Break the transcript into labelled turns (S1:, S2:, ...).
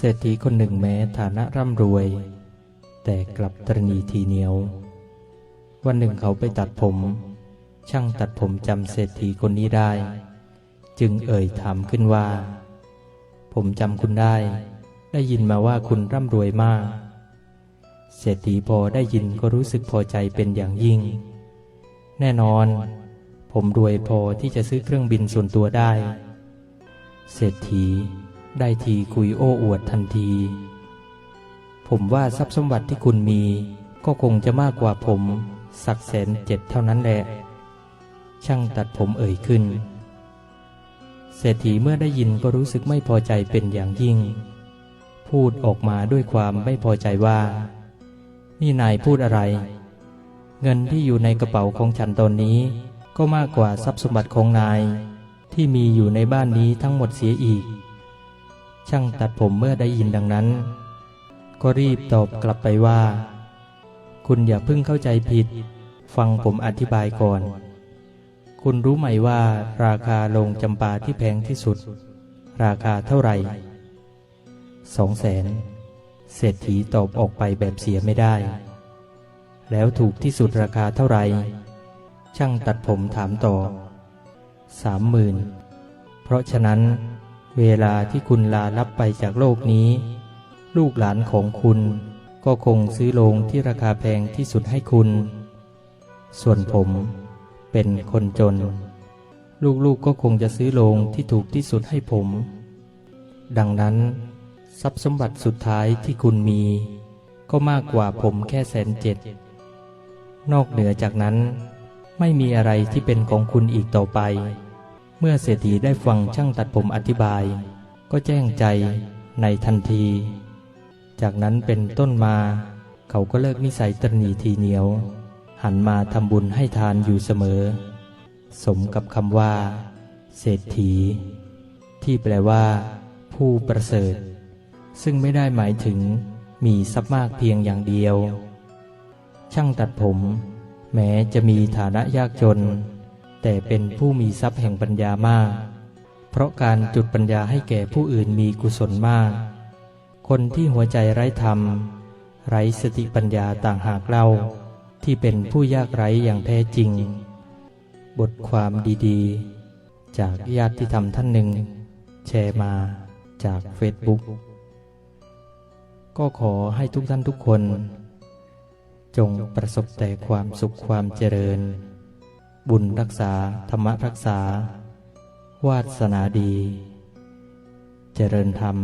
S1: เศรษฐีคนหนึ่งแม้ฐานะร่ำรวย แต่กลับตรณีทีเหนียว วันหนึ่งเขาไปตัดผม ช่างตัดผมจำเศรษฐีคนนี้ได้ จึงเอ่ยถามขึ้นว่า ผมจำคุณได้ ได้ยินมาว่าคุณร่ำรวยมาก เศรษฐีพอได้ยินก็รู้สึกพอใจเป็นอย่างยิ่ง แน่นอน ผมรวยพอที่จะซื้อเครื่องบินส่วนตัวได้ เศรษฐี ได้ทีคุยโอ้อวดทันที ผมว่าทรัพย์สมบัติที่คุณมี ก็คงจะมากกว่าผม สักแสนเจ็ดเท่านั้นแหละ ช่างตัดผมเอ่ยขึ้น เศรษฐีเมื่อได้ยินก็รู้สึกไม่พอใจเป็นอย่างยิ่ง พูดออกมาด้วยความไม่พอใจว่า นี่นายพูดอะไร เงินที่อยู่ในกระเป๋าของฉันตอนนี้ ก็มากกว่าทรัพย์สมบัติของนาย ที่มีอยู่ในบ้านนี้ทั้งหมดเสียอีก ช่างตัดผมเมื่อได้ยินดังนั้น ก็รีบตอบกลับไปว่า คุณอย่าเพิ่งเข้าใจผิด ฟังผมอธิบายก่อน คุณรู้ไหมว่าราคาลงจำปาที่แพงที่สุด ราคาเท่าไหร่สองแสนเศรษฐีตอบออกไปแบบเสียไม่ได้ แล้วถูกที่สุดราคาเท่าไหร่ ช่างตัดผมถามต่อสามหมื่นเพราะฉะนั้น เวลาที่คุณลาลับไปจากโลกนี้ ลูกหลานของคุณ ก็คงซื้อโลงที่ราคาแพงที่สุดให้คุณ ส่วนผมเป็นคนจน ลูกๆก็คงจะซื้อโลงที่ถูกที่สุดให้ผม ดังนั้น ทรัพย์สมบัติสุดท้ายที่คุณมี ก็มากกว่าผมแค่แสนเจ็ด นอกเหนือจากนั้น ไม่มีอะไรที่เป็นของคุณอีกต่อไป เมื่อเศรษฐีได้ฟังช่างตัดผมอธิบาย ก็แจ้งใจในทันที จากนั้นเป็นต้นมา เขาก็เลิกนิสัยตรณีทีเหนียว หันมาทำบุญให้ทานอยู่เสมอ สมกับคำว่า เศรษฐี ที่แปลว่า ผู้ประเสริฐ ซึ่งไม่ได้หมายถึงมีทรัพย์มากเพียงอย่างเดียว ช่างตัดผม แม้จะมีฐานะยากจน แต่เป็นผู้มีทรัพย์แห่งปัญญามาก เพราะการจุดปัญญาให้แก่ผู้อื่นมีกุศลมาก คนที่หัวใจไร้ธรรม ไร้สติปัญญาต่างหากเล่า ที่เป็นผู้ยากไร้อย่างแท้จริง บทความดีๆ จากญาติธรรมท่านหนึ่ง แชร์มาจากเฟซบุ๊กก็ขอให้ทุกท่านทุกคน จงประสบแต่ความสุขความเจริญ บุญรักษา ธรรมรักษา วาสนาดี เจริญธรรม